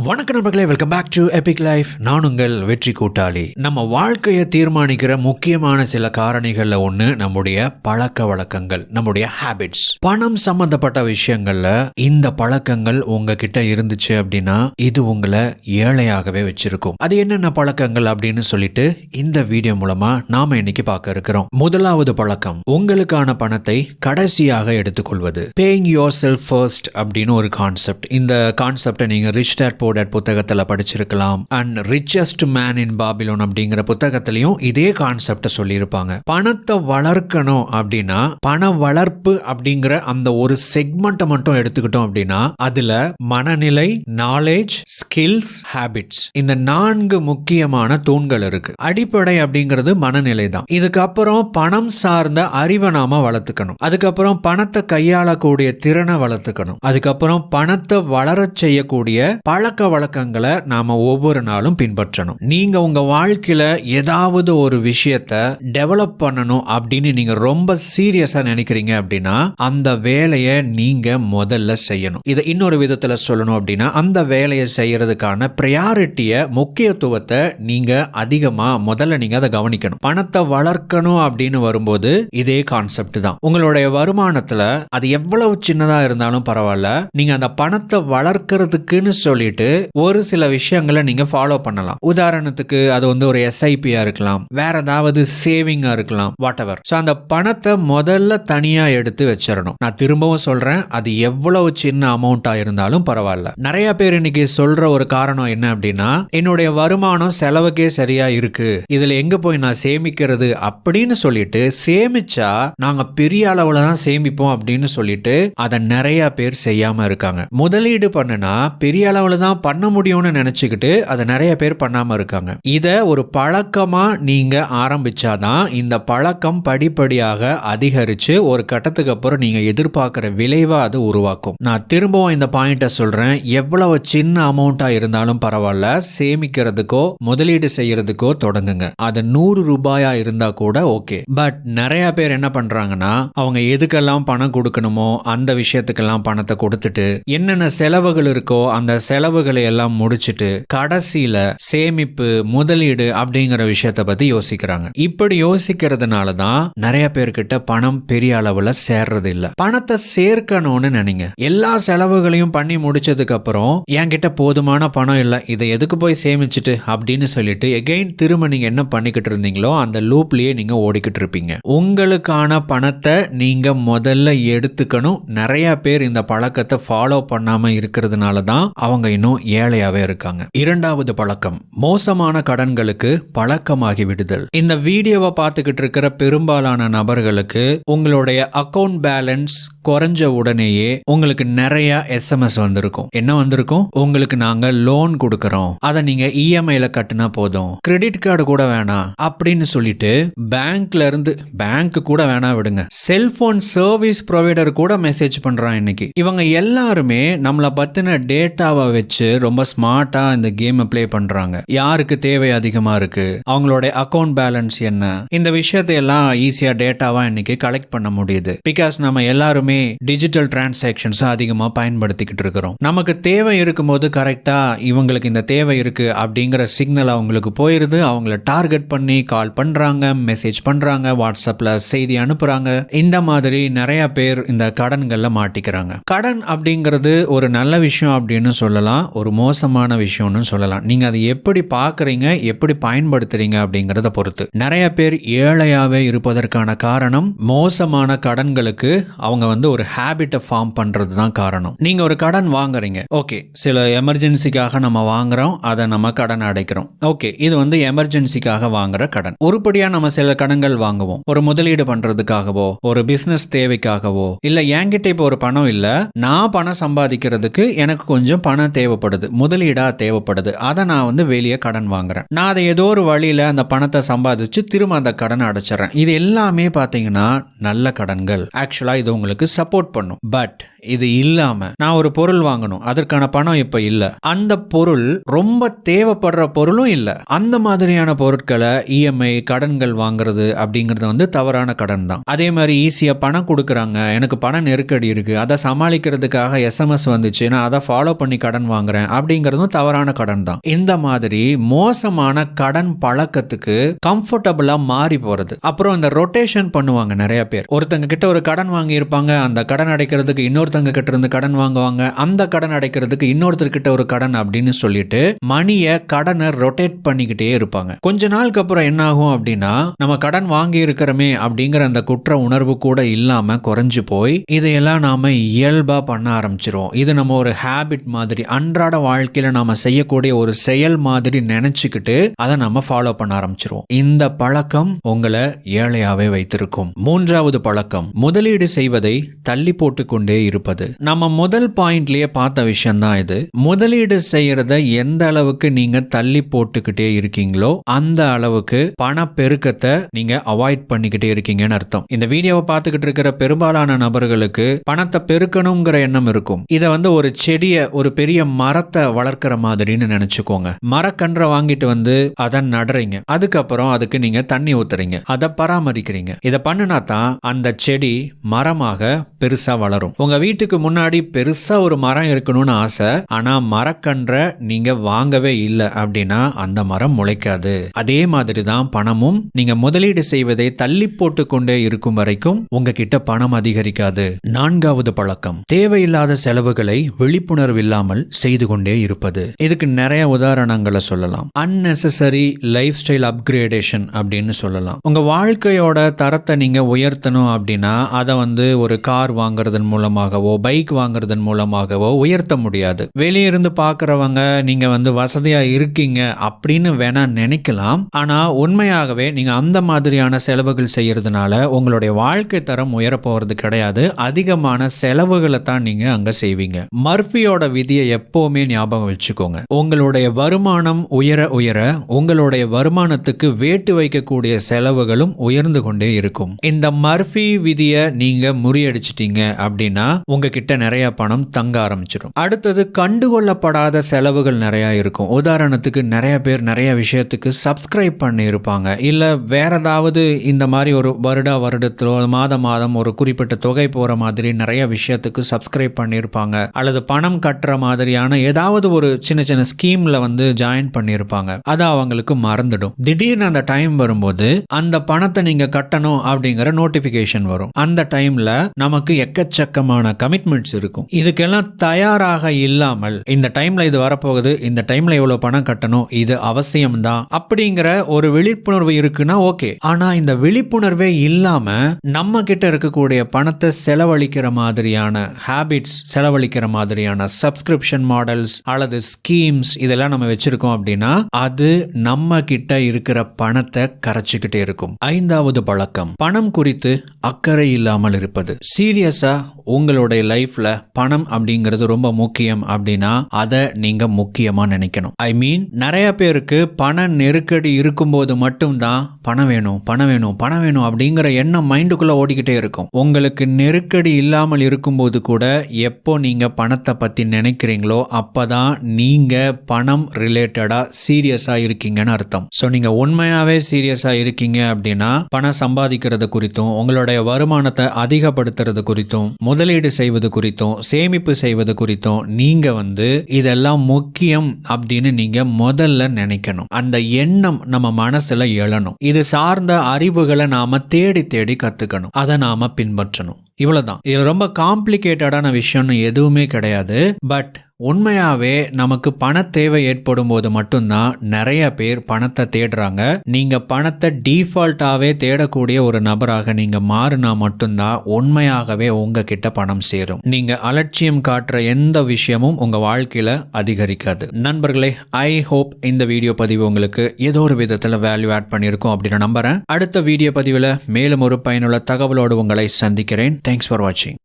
வணக்க நண்பர்களே welcome back to Epic Life நான் உங்கள் வெற்றி கூட்டாளி. நம்ம வாழ்க்கையை தீர்மானிக்கிற முக்கியமான சில காரணிகளில் ஒன்று நம்முடைய பழக்க வழக்கங்கள் நம்முடைய ஹாபிட்ஸ் பணம் சம்பந்தப்பட்ட விஷயங்கள்ல இந்த பழக்கங்கள் உங்ககிட்ட இருந்துச்சு அப்படின்னா இது உங்களை ஏழையாகவே வச்சிருக்கும். அது என்னென்ன பழக்கங்கள் அப்படின்னு சொல்லிட்டு இந்த வீடியோ மூலமா நாம இன்னைக்கு பார்க்க இருக்கிறோம். முதலாவது பழக்கம் உங்களுக்கான பணத்தை கடைசியாக எடுத்துக்கொள்வது. பேயிங் யோர் செல்ஃப் ஃபர்ஸ்ட் அப்படின்னு ஒரு கான்செப்ட் இந்த கான்செப்டை நீங்க ரிச் டேட் போர்டட் புத்தகத்தில் படிச்சிருக்கலாம். And richest man in Babylon அப்படிங்கிற புத்தகத்திலையும் இதே கான்செப்டை சொல்லியிருப்பாங்க. பணத்தை வளர்க்கணும் அப்படின்னா பண வளர்ப்பு அப்படிங்கிற அந்த ஒரு செக்மெண்ட்டை மட்டும் எடுத்துக்கிட்டோம் அப்படின்னா அதுல மனநிலை நாலேஜ் ஸ்கில்ஸ் ஹேபிட்ஸ் இந்த நான்கு முக்கியமான தூண்கள் இருக்கு. அடிப்படை அப்படிங்கிறது மனநிலை தான். இதுக்கப்புறம் பணம் சார்ந்த அறிவை நாம வளர்த்துக்கணும். அதுக்கப்புறம் பணத்தை கையாளக்கூடிய திறனை வளர்த்துக்கணும். அதுக்கப்புறம் பணத்தை வளர செய்யக்கூடிய பழக்க வழக்கங்களை நாம ஒவ்வொரு நாளும் பின்பற்றணும். நீங்க உங்க வாழ்க்கையில ஏதாவது ஒரு விஷயத்த டெவலப் பண்ணணும் அப்படின்னு நீங்க ரொம்ப சீரியஸா நினைக்கிறீங்க அப்படின்னா அந்த வேலையை நீங்க முதல்ல செய்யணும். இதை இன்னொரு விதத்துல சொல்லணும் அப்படின்னா அந்த வேலையை செய்யறதுக்கான ப்ரையாரிட்டிய முக்கியத்துவத்தை நீங்க அதிகமா முதல்ல நீங்க அதை கவனிக்கணும். பணத்தை வளர்க்கணும் அப்படின்னு வரும்போது இதே கான்செப்ட் தான். உங்களுடைய வருமானத்துல அது எவ்வளவு சின்னதா இருந்தாலும் பரவாயில்ல. நீங்க அந்த பணத்தை வளர்க்கறதுக்குன்னு சொல்லிட்டு ஒரு சில விஷயங்களை நீங்க ஃபாலோ பண்ணலாம். உதாரணத்துக்கு அது வந்து ஒரு எஸ்ஐபியா இருக்கலாம். வேற ஏதாவது சேவிங்கா இருக்கலாம். வாட் எவர் ஸோ அந்த பணத்தை முதல்ல தனியா எடுத்து வச்சிடணும். நான் திரும்பவும் சொல்றேன் அது எவ்வளவு சின்ன அமௌண்டா இருந்தாலும் பரவாயில்ல. நிறைய பேர் இன்னைக்கு சொல்ற ஒரு காரணம் என்ன அப்படின்னா என்னுடைய வருமானம் செலவுக்கே சரியா இருக்கு. இதுல எங்க போய் நான் சேமிக்கிறது அப்படின்னு சொல்லிட்டு சேமிச்சா நாங்க பெரிய அளவுல தான் சேமிப்போம் அப்படின்னு சொல்லிட்டு அதை நிறைய பேர் செய்யாம இருக்காங்க. முதலீடு பண்ணுனா பெரிய அளவுல தான் பண்ண முடியும்னு நினச்சிக்கிட்டு அதை நிறைய பேர் பண்ணாமல் இருக்காங்க. இதை ஒரு பழக்கமாக நீங்கள் ஆரம்பித்தாதான் இந்த பழக்கம் படிப்படியாக அதிகரித்து ஒரு கட்டத்துக்கு அப்புறம் நீங்கள் எதிர்பார்க்குற விளைவாக அது உருவாக்கும். நான் திரும்பவும் இந்த பாயிண்ட்டை சொல்கிறேன் எவ்வளவு சின்ன அமௌண்ட்டாக இருந்தாலும் பரவாயில்ல. சேமிக்கிறதுக்கோ முதலீடு செய்யறதுக்கோ தொடங்குங்க. அது நூறு ரூபாயாக இருந்தால் கூட ஓகே. பட் நிறைய பேர் என்ன பண்ணுறாங்கன்னா அவங்க எதுக்கெல்லாம் பணம் கொடுக்கணுமோ அந்த விஷயத்துக்கெல்லாம் பணத்தை கொடுத்துட்டு என்னென்ன செலவுகள் இருக்கோ அந்த செலவுகள் எல்லாம் முடிச்சுட்டு கடைசியில சேமிப்பு முதலீடு அப்படிங்கிற விஷயத்தை பத்தி யோசிக்கிறாங்க. இப்படி யோசிக்கிறதுனால தான் நிறைய பேர்கிட்ட பணம் பெரிய அளவுல சேர்றது இல்ல பணத்தை சேர்க்கணும்னு நினைங்க. எல்லா செலவுகளையும் பண்ணி முடிச்சதுக்கு அப்புறம் என்கிட்ட போதுமான பணம் இல்ல இதை எதுக்கு போய் சேமிச்சுட்டு அப்படின்னு சொல்லிட்டு எகைன் திரும்ப நீங்க என்ன பண்ணிக்கிட்டு இருந்தீங்களோ அந்த லூப்லயே நீங்க ஓடிக்கிட்டு இருப்பீங்க. உங்களுக்கான பணத்தை நீங்க முதல்ல எடுத்துக்கணும். நிறைய பேர் இந்த பழக்கத்தை ஃபாலோ பண்ணாம இருக்கிறதுனால தான் அவங்க இன்னும் ஏழையாவே இருக்காங்க. இரண்டாவது பழக்கம் மோசமான கடன்களுக்கு பழக்கமாகி விடுதல். இந்த வீடியோவை பார்த்துக்கிட்டு இருக்கிற பெரும்பாலான நபர்களுக்கு உங்களுடைய அக்கவுண்ட் பேலன்ஸ் குறைஞ்ச உடனேயே உங்களுக்கு நிறைய எஸ்எம்எஸ் வந்திருக்கும். என்ன வந்திருக்கும்? உங்களுக்கு நாங்க லோன் கொடுக்கறோம். அதை நீங்க இஎம்ஐல கட்டினா போதும். கிரெடிட் கார்டு கூட வேணாம். அப்படின்னு சொல்லிட்டு பேங்க்ல இருந்து பேங்க் கூட வேணாம் விடுங்க. செல்போன் சர்வீஸ் ப்ரொவைடர் கூட மெசேஜ் பண்றான் இன்னைக்கு. இவங்க எல்லாருமே நம்மளை பத்தின டேட்டாவை வச்சு ரொம்ப ஸ்மார்ட்டா இந்த கேமை ப்ளே பண்றாங்க. யாருக்கு தேவை அதிகமா இருக்கு? அவங்களோட அக்கவுண்ட் பேலன்ஸ் என்ன? இந்த விஷயத்தை எல்லாம் ஈஸியா டேட்டாவா இன்னைக்கு கலெக்ட் பண்ண முடியுது. பிகாஸ் நம்ம எல்லாருமே டிஜிட்டல் டிரான்சாக்ஷன்ஸ் அதிகமா பயன்படுத்திக்கிட்டு இருக்கிறோம். நமக்கு தேவை இருக்கும்போது கரெக்டா இவங்களுக்கு இந்த தேவை இருக்கு அப்படிங்கிற சிக்னல் அவங்களுக்கு போயிருது. அவங்கள டார்கெட் பண்ணி கால் பண்றாங்க மெசேஜ் பண்றாங்க வாட்ஸ்அப்ல செய்தி அனுப்புறாங்க. இந்த மாதிரி நிறைய பேர் இந்த கடன்கள்ல மாட்டிக்கிறாங்க. கடன் அப்படிங்கிறது ஒரு நல்ல விஷயம் அப்படின்னு சொல்லலாம். ஒரு மோசமான விஷயம்னு சொல்லலாம். நீங்க அதை எப்படி பார்க்குறீங்க எப்படி பயன்படுத்துறீங்க அப்படிங்கறத பொறுத்து. நிறைய பேர் ஏழையாவே இருப்பதற்கான காரணம் மோசமான கடன்களுக்கு அவங்க வந்து ஒரு ஹேபிட்டை ஃபார்ம் பண்றது தான் காரணம். நீங்க ஒரு கடன் வாங்குறீங்க. ஓகே சில எமர்ஜென்சிக்காக நம்ம வாங்குறோம் அதை நம்ம கடன் அடைக்கிறோம். ஓகே இது வந்து எமர்ஜென்சிக்காக வாங்குற கடன். உருப்படியா நம்ம சில கடன்கள் வாங்குவோம். ஒரு முதலீடு பண்றதுக்காகவோ ஒரு பிசினஸ் தேவைக்காகவோ இல்ல என்கிட்ட இப்போ ஒரு பணம் இல்ல நான் பணம் சம்பாதிக்கிறதுக்கு எனக்கு கொஞ்சம் பணம் தேவைப்படுது. முதலீடாக தேவைப்படுது. அதை நான் வந்து வெளியே கடன் வாங்குறேன். நான் அதை ஏதோ ஒரு வழியில் அந்த பணத்தை சம்பாதிச்சு திரும்ப அந்த கடனை அடைச்சிடறேன். இது எல்லாமே பார்த்தீங்கன்னா நல்ல கடன்கள். ஆக்சுவலாக இது உங்களுக்கு சப்போர்ட் பண்ணும். பட் இது இல்லாமல் நான் ஒரு பொருள் வாங்கணும். அதற்கான பணம் இப்போ இல்லை. அந்த பொருள் ரொம்ப தேவைப்படுற பொருளும் இல்லை. அந்த மாதிரியான பொருட்களை இஎம்ஐ கடன்கள் வாங்குறது அப்படிங்கிறது வந்து தவறான கடன் தான். அதே மாதிரி ஈஸியாக பணம் கொடுக்குறாங்க. எனக்கு பண நெருக்கடி இருக்குது அதை சமாளிக்கிறதுக்காக எஸ்எம்எஸ் வந்துச்சு. நான் அதை ஃபாலோ பண்ணி கடன் வாங்குறேன். வாங்குறேன் அப்படிங்கிறதும் தவறான கடன் தான். இந்த மாதிரி மோசமான கடன் பழக்கத்துக்கு கம்ஃபர்டபுளா மாறி போறது. அப்புறம் இந்த ரொட்டேஷன் பண்ணுவாங்க நிறைய பேர். ஒருத்தங்க கிட்ட ஒரு கடன் வாங்கி இருப்பாங்க அந்த கடன் அடைக்கிறதுக்கு இன்னொருத்தங்க கிட்ட இருந்து கடன் வாங்குவாங்க அந்த கடன் அடைக்கிறதுக்கு இன்னொருத்தர்கிட்ட ஒரு கடன் அப்படின்னு சொல்லிட்டு மணியை கடனை ரொட்டேட் பண்ணிக்கிட்டே இருப்பாங்க. கொஞ்ச நாளுக்கு அப்புறம் என்ன ஆகும் அப்படின்னா நம்ம கடன் வாங்கி இருக்கிறோமே அப்படிங்கிற அந்த குற்ற உணர்வு கூட இல்லாம குறைஞ்சு போய் இதையெல்லாம் நாம இயல்பா பண்ண ஆரம்பிச்சிருவோம். இது நம்ம ஒரு ஹேபிட் மாதிரி அன்றாட வாழ்க்கையில நாம செய்யக்கூடிய ஒரு செயல் மாதிரி நினைச்சுக்கிட்டு அதை நம்ம ஃபாலோ பண்ண ஆரம்பிச்சிருவோம். இந்த பழக்கம் உங்களை ஏழையாவே வைத்திருக்கும். மூன்றாவது பழக்கம் முதலீடு செய்வதை தள்ளி போட்டுக்கொண்டே இருப்பது. நம்ம முதல் பாயிண்ட்லயே பார்த்த விஷயம் தான் இது. முதலீடு செய்யறத எந்த அளவுக்கு நீங்க தள்ளி போட்டுக்கிட்டே இருக்கீங்களோ அந்த அளவுக்கு பண பெருக்கத்தை நீங்க அவாய்ட் பண்ணிக்கிட்டே இருக்கீங்கன்னு அர்த்தம். இந்த வீடியோவை பார்த்துக்கிட்டு இருக்கிற பெரும்பாலான நபர்களுக்கு பணத்தை பெருக்கணுங்கிற எண்ணம் இருக்கும். இதை வந்து ஒரு செடியை ஒரு பெரிய மரத்தை வளர்க்கிற மாதிரின்னு நினைச்சுக்கோங்க. மரக்கன்றை வாங்கிட்டு வந்து அதை நடுறீங்க. அதுக்கப்புறம் அதுக்கு நீங்க தண்ணி ஊத்துறீங்க. அதை பராமரிக்கிறீங்க. இதை பண்ணுனா தான் அந்த செடி மரமாக பெருசா வளரும். உங்க வீட்டுக்கு முன்னாடி பெருசா ஒரு மரம் இருக்கணும்னு ஆசை. ஆனா மரக்கன்றை நீங்க வாங்கவே இல்லை அப்படின்னா அந்த மரம் முளைக்காது. அதே மாதிரி தான் பணமும் நீங்க முதலீடு செய்வதை தள்ளி போட்டு கொண்டே இருக்கும் வரைக்கும் உங்ககிட்ட பணம் அதிகரிக்காது. நான்காவது பழக்கம் தேவையில்லாத செலவுகளை விழிப்புணர்வு இல்லாமல் செய்து கொண்டே இருப்பது. இதுக்கு நிறைய உதாரணங்களை சொல்லலாம். அன்நெசசரி லைஃப் ஸ்டைல் அப்கிரேடேஷன் அப்படின்னு சொல்லலாம். உங்க வாழ்க்கையோட தரத்தை நீங்க உயர்த்தணும் அப்படின்னா அதை வந்து ஒரு கார் வாங்குறதன் மூலமாகவோ பைக் வாங்குறதன் மூலமாகவோ உயர்த்த முடியாது. வெளியே இருந்து பார்க்கறவங்க நீங்க வந்து வசதியா இருக்கீங்க அப்படின்னு வேணா நினைக்கலாம். ஆனா உண்மையாகவே நீங்க அந்த மாதிரியான செலவுகள் செய்யறதுனால உங்களுடைய வாழ்க்கை தரம் உயர கிடையாது. அதிகமான செலவுகளை தான் நீங்க அங்க செய்வீங்க. மர்ஃபியோட விதியை எப்போ எப்போவுமே ஞாபகம் வச்சுக்கோங்க. உங்களுடைய வருமானம் உயர உயர உங்களுடைய வருமானத்துக்கு வேட்டு வைக்கக்கூடிய செலவுகளும் உயர்ந்து கொண்டே இருக்கும். இந்த மர்ஃபி விதியை நீங்க முறியடிச்சிட்டீங்க அப்படின்னா உங்ககிட்ட நிறைய பணம் தங்க ஆரம்பிச்சிடும் அடுத்தது கண்டுகொள்ளப்படாத செலவுகள் நிறைய இருக்கும். உதாரணத்துக்கு நிறைய பேர் நிறைய விஷயத்துக்கு சப்ஸ்கிரைப் பண்ணி இருப்பாங்க. இல்ல வேற ஏதாவது இந்த மாதிரி ஒரு வருடா வருடத்திலோ மாத மாதம் ஒரு குறிப்பிட்ட தொகை போற மாதிரி நிறைய விஷயத்துக்கு சப்ஸ்கிரைப் பண்ணியிருப்பாங்க அல்லது பணம் கட்டுற மாதிரியான ஏதாவது ஒரு சின்ன சின்ன ஸ்கீமில் வந்து ஜாயின் பண்ணியிருப்பாங்க. அது அவங்களுக்கு மறந்துடும். திடீர்னு அந்த டைம் வரும்போது அந்த பணத்தை நீங்கள் கட்டணும் அப்படிங்கிற நோட்டிஃபிகேஷன் வரும். அந்த டைம்ல நமக்கு எக்கச்சக்கமான கமிட்மெண்ட்ஸ் இருக்கும். இதுக்கெல்லாம் தயாராக இல்லாமல் இந்த டைம்ல இது வரப்போகுது இந்த டைம்ல எவ்வளோ பணம் கட்டணும் இது அவசியம்தான் அப்படிங்கிற ஒரு விழிப்புணர்வு இருக்குன்னா ஓகே ஆனால் இந்த விழிப்புணர்வே இல்லாமல் நம்ம கிட்ட இருக்கக்கூடிய பணத்தை செலவழிக்கிற மாதிரியான ஹேபிட்ஸ் செலவழிக்கிற மாதிரியான சப்ஸ்கிரிப்ஷன் மாடல்ஸ் அல்லது ஸ்கீம்ஸ் இதெல்லாம் நம்ம வச்சிருக்கோம் அப்படின்னா அது நம்ம கிட்ட இருக்கிற பணத்தை கரைச்சிக்கிட்டே இருக்கும். ஐந்தாவது பழக்கம் பணம் குறித்து அக்கறை இல்லாமல் இருப்பது. சீரியஸா உங்களுடைய லைஃப்ல பணம் அப்படிங்கிறது ரொம்ப முக்கியம் அப்படின்னா அதை நீங்க முக்கியமா நினைக்கணும். ஐ மீன் நிறைய பேருக்கு பண நெருக்கடி இருக்கும்போது மட்டும்தான் பணம் வேணும் பணம் வேணும் பணம் வேணும் அப்படிங்கிற எண்ணம் மைண்டுக்குள்ள ஓடிக்கிட்டே இருக்கும். உங்களுக்கு நெருக்கடி இல்லாமல் இருக்கும்போது கூட எப்போ நீங்க பணத்தை பத்தி நினைக்கிறீங்களோ அப்பதான் நீங்க பணம் ரிலேட்டடா சீரியஸா இருக்கீங்கன்னு அர்த்தம். ஸோ நீங்க உண்மையாவே சீரியஸா இருக்கீங்க அப்படின்னா பணம் சம்பாதிக்கிறது குறித்தும் உங்களுடைய வருமானத்தை அதிகப்படுத்துறது குறித்தும் முதலீடு செய்வது குறித்தும் சேமிப்பு செய்வது குறித்தும் நீங்கள் வந்து இதெல்லாம் முக்கியம் அப்படின்னு நீங்கள் முதல்ல நினைக்கணும். அந்த எண்ணம் நம்ம மனசில் எழணும். இது சார்ந்த அறிவுகளை நாம் தேடி தேடி கற்றுக்கணும் அதை நாம் பின்பற்றணும். இவ்வளோதான் இது ரொம்ப காம்ப்ளிகேட்டடான விஷயம்னு எதுவுமே கிடையாது. பட் உண்மையாவே நமக்கு பண தேவை ஏற்படும் போது மட்டும்தான் நிறைய பேர் பணத்தை தேடுறாங்க. நீங்க பணத்தை டீஃபால்ட்டாவே தேடக்கூடிய ஒரு நபராக நீங்க மாறினா மட்டும்தான் உண்மையாகவே உங்ககிட்ட பணம் சேரும். நீங்க அலட்சியம் காட்டுற எந்த விஷயமும் உங்க வாழ்க்கையில அதிகரிக்காது. நண்பர்களே ஐ ஹோப் இந்த வீடியோ பதிவு உங்களுக்கு ஏதோ ஒரு விதத்துல வேல்யூ ஆட் பண்ணியிருக்கோம் அப்படின்னு நம்புறேன். அடுத்த வீடியோ பதிவில் மேலும் ஒரு பயனுள்ள தகவலோடு உங்களை சந்திக்கிறேன். தேங்க்ஸ் ஃபார் வாட்சிங்